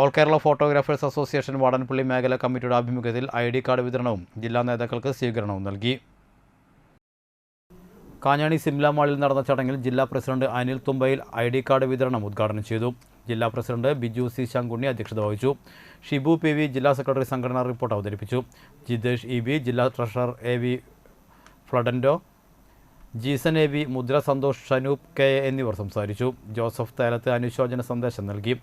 All Kerala photographers association Vadanappally മേഖല കമ്മിറ്റിയുടെ ആഭിമുഖ്യത്തിൽ ഐ ഡി കാർഡ് വിതരണവും ജില്ലാ നേതാക്കൾക്ക് സ്വീകരണവും നൽകി. കാഞ്ഞാണി സിംല മാളിൽ നടന്ന ചടങ്ങിൽ ജില്ലാ president Anil Thumbayil I D card വിതരണം ഉദ്ഘാടനം ചെയ്തു. ജില്ലാ പ്രസിഡന്റ് ബിജു സി ശങ്കുണ്ണി അധ്യക്ഷത വഹിച്ചു. ഷിബു പി വി ജില്ലാ സെക്രട്ടറി സംഘടനാ റിപ്പോർട്ട് അവതരിപ്പിച്ചു. ജിതേഷ് ഇ ബി ജില്ലാ ട്രഷറർ എ വി ഫ്ലഡൻഡോ Jeesan A V Mudra Santhosh Shanoop K A എന്നിവർ സംസാരിച്ചു. ജോസഫ് തേലത്ത് അനുശോചന സന്ദേശം നൽകി.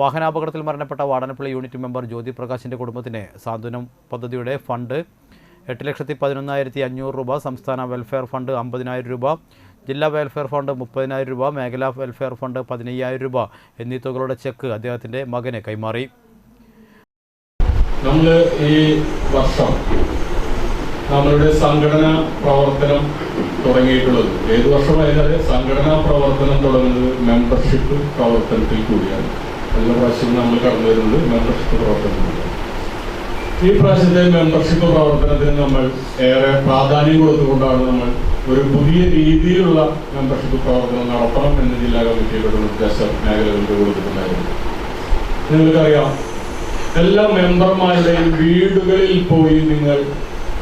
വാഹനാപകടത്തിൽ മരണപ്പെട്ട വാടനപ്പള്ളി യൂണിറ്റ് മെമ്പർ ജ്യോതി പ്രകാശിന്റെ കുടുംബത്തിന് സാന്ത്വനം പദ്ധതിയുടെ ഫണ്ട് എട്ട് ലക്ഷത്തി പതിനൊന്നായിരത്തി അഞ്ഞൂറ് രൂപ സംസ്ഥാന വെൽഫെയർ ഫണ്ട് അമ്പതിനായിരം രൂപ ജില്ലാ വെൽഫെയർ ഫണ്ട് മുപ്പതിനായിരം രൂപ മേഖലാ വെൽഫെയർ ഫണ്ട് പതിനയ്യായിരം രൂപ എന്നീ തുകകളുടെ ചെക്ക് അദ്ദേഹത്തിന്റെ മകനെ കൈമാറി. നമ്മൾ ഈ വർഷം നമ്മളുടെ സംഘടനാ പ്രവർത്തനം തുടങ്ങിയിട്ടുള്ളത്. ഏത് വർഷമായാലും സംഘടനാ പ്രവർത്തനം തുടങ്ങുന്നത് മെമ്പർഷിപ്പ് പ്രവർത്തനത്തിൽ കൂടിയാണ്. എല്ലാ പ്രാവശ്യം നമ്മൾ കടന്നു വരുന്നത് മെമ്പർഷിപ്പ് പ്രവർത്തനത്തിലൂടെ ഈ പ്രാവശ്യത്തെ മെമ്പർഷിപ്പ് പ്രവർത്തനത്തിന് നമ്മൾ ഏറെ പ്രാധാന്യം കൊടുത്തുകൊണ്ടാണ് നമ്മൾ ഒരു പുതിയ രീതിയിലുള്ള മെമ്പർഷിപ്പ് പ്രവർത്തനം നടത്തണം എന്ന് ജില്ലാ കമ്മിറ്റിയുടെ നിർദ്ദേശം മേഖലകൾക്ക് കൊടുത്തിട്ടുണ്ടായിരുന്നു. നിങ്ങൾക്കറിയാം എല്ലാ മെമ്പർമാരുടെയും വീടുകളിൽ പോയി നിങ്ങൾ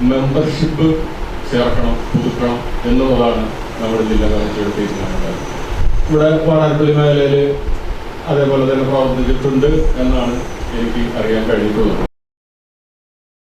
മെമ്പർഷിപ്പ് ചേർക്കണം പുതുക്കണം എന്നുള്ളതാണ് നമ്മുടെ ജില്ലാ കമ്മിറ്റിയുടെ തീരുമാനം ഇവിടെ വാടാനപ്പള്ളി മേഖലയിൽ അതേപോലെ തന്നെ പ്രവർത്തിച്ചിട്ടുണ്ട് എന്നാണ് എനിക്ക് അറിയാൻ കഴിഞ്ഞിട്ടുള്ളത്.